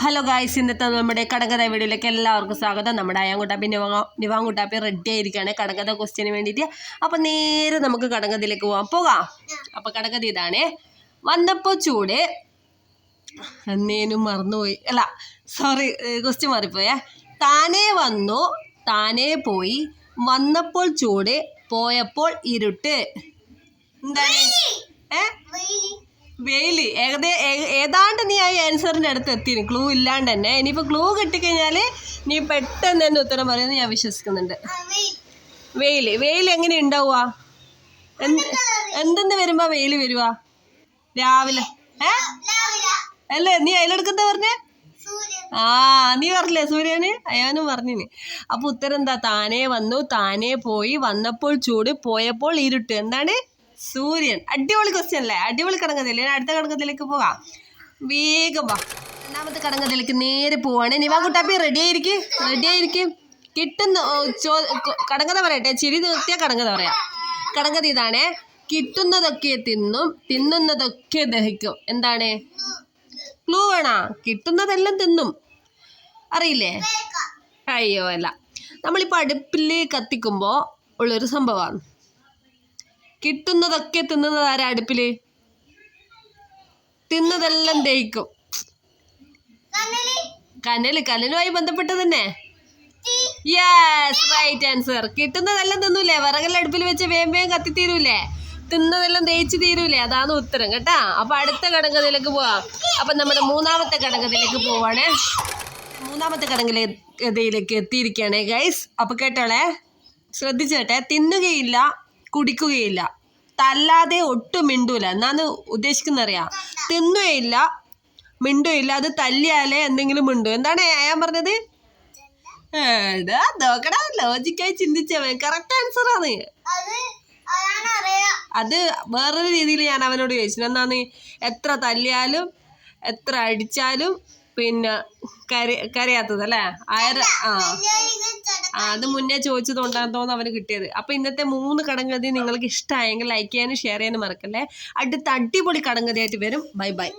Hello guys ഇന്നത്തെ നമ്മുടെ കടങ്കഥ വീഡിയോയിലേക്ക് എല്ലാവർക്കും സ്വാഗതം. നമ്മുടെ അയാങ്കുട്ടാപ്പി നിവാ നിവാങ്കുട്ടാപ്പി റെഡി ആയിരിക്കുകയാണ് കടങ്കഥ ക്വസ്റ്റ്യന് വേണ്ടിയിട്ട്. അപ്പം നേരെ നമുക്ക് കടങ്കഥയിലേക്ക് പോകാം പോകാം. അപ്പം കടങ്കഥ ഇതാണേ. വന്നപ്പോൾ ചൂട്. എന്നേനും മറന്നുപോയി. അല്ല സോറി ക്വസ്റ്റ്യൻ മാറിപ്പോയേ. താനേ വന്നു. താനേ പോയി. വന്നപ്പോൾ ചൂട്. പോയപ്പോൾ ഇരുട്ട്. എന്താണ്? ഏ? വെയിൽ. ഏകദേ ഏ- ഏതാണ്ട് നീ ആ ആൻസറിന്റെ അടുത്ത് എത്തിയിരുന്നു ക്ലൂ ഇല്ലാണ്ട് തന്നെ. ഇനിയിപ്പോൾ ക്ലൂ കിട്ടിക്കഴിഞ്ഞാൽ നീ പെട്ടെന്ന് തന്നെ ഉത്തരം പറയുമെന്ന് ഞാൻ വിശ്വസിക്കുന്നുണ്ട്. വെയിൽ വെയിൽ എങ്ങനെ ഉണ്ടാവുക എന്ത് എന്തെന്ന് വരുമ്പോ വെയിൽ വരുക രാവിലെ. ഏ? അല്ലേ? നീ അതിലെടുക്കുന്ന പറഞ്ഞേ? ആ നീ പറഞ്ഞില്ലേ സൂര്യന്? അയാനും പറഞ്ഞിന്. അപ്പൊ ഉത്തരം എന്താ? താനേ വന്നു താനേ പോയി വന്നപ്പോൾ ചൂട് പോയപ്പോൾ ഇരുട്ട്. എന്താണ്? സൂര്യൻ. അടിപൊളി ക്വസ്റ്റ്യൻ അല്ലേ? അടിപൊളി ഇനി അടുത്ത കണക്കത്തിലേക്ക് പോകാം. വേഗം വാ. രണ്ടാമത്തെ കടങ്കഥയിലേക്ക് നേരെ പോവാണ്. നിവാകുട്ടാപ്പി റെഡി ആയിരിക്കും? റെഡി ആയിരിക്കും? കിട്ടുന്ന ചോ കടങ്കഥ പറയട്ടെ. ചിരി നിർത്തിയ കടങ്കഥ പറയാം. കടങ്കഥ ഇതാണേ. കിട്ടുന്നതൊക്കെ തിന്നും തിന്നുന്നതൊക്കെ ദഹിക്കും. എന്താണ്? ക്ലൂ വേണ? കിട്ടുന്നതെല്ലാം തിന്നും. അറിയില്ലേ? അയ്യോ അല്ല. നമ്മളിപ്പോൾ അടുപ്പിൽ കത്തിക്കുമ്പോൾ ഉള്ളൊരു സംഭവമാണ് കിട്ടുന്നതൊക്കെ തിന്നുന്നത് ആരാ അടുപ്പിൽ തിന്നതെല്ലാം ദഹിക്കും. കനൽ കനലുമായി ബന്ധപ്പെട്ടത് തന്നെ? യെസ് റൈറ്റ് ആൻസർ കിട്ടുന്നതെല്ലാം തിന്നൂലേ? വിറകെല്ലാം അടുപ്പിൽ വെച്ച് വേം വേം കത്തി തീരൂലേ? തിന്നതെല്ലാം തേച്ച് തീരൂലേ? അതാണ് ഉത്തരം കേട്ടാ. അപ്പൊ അടുത്ത ഘടകത്തിലേക്ക് പോവാം. അപ്പൊ നമ്മുടെ മൂന്നാമത്തെ ഘടകത്തിലേക്ക് പോവാണ്. മൂന്നാമത്തെ ഘടകത്തിലേക്ക് കഥയിലേക്ക് എത്തിയിരിക്കുകയാണ് ഗൈസ് അപ്പൊ കേട്ടോളെ? ശ്രദ്ധിച്ചേട്ടെ? തിന്നുകയില്ല കുടിക്കുകയില്ല. തല്ലാതെ ഒട്ടും മിണ്ടൂല. എന്നാന്ന് ഉദ്ദേശിക്കുന്ന അറിയാം തിന്നുകയില്ല മിണ്ടുകയില്ല അത് തല്ലിയാലേ എന്തെങ്കിലും മിണ്ടു. എന്താണ് ഞാൻ പറഞ്ഞത്? എടാ നോക്കടാ ലോജിക്കായി ചിന്തിച്ചവൻ. കറക്റ്റ് ആൻസർ ആണ്. അത് വേറൊരു രീതിയിൽ ഞാൻ അവനോട് ചോദിച്ചു. എന്നാന്ന് എത്ര തല്ലിയാലും എത്ര അടിച്ചാലും പിന്നെ കര കരയാത്തത് അല്ലേ? ആയിരം ആ. ആ, അത് മുന്നേ ചോദിച്ചതുകൊണ്ടാണ് തോന്നുന്നു അവന് കിട്ടിയത്. അപ്പൊ ഇന്നത്തെ മൂന്ന് കടങ്കഥയും നിങ്ങൾക്ക് ഇഷ്ടമായെങ്കിൽ ലൈക്ക് ചെയ്യാനും ഷെയർ ചെയ്യാനും മറക്കല്ലേ? അടുത്ത അടിപൊളി കടങ്കഥയായിട്ട് വരും. Bye bye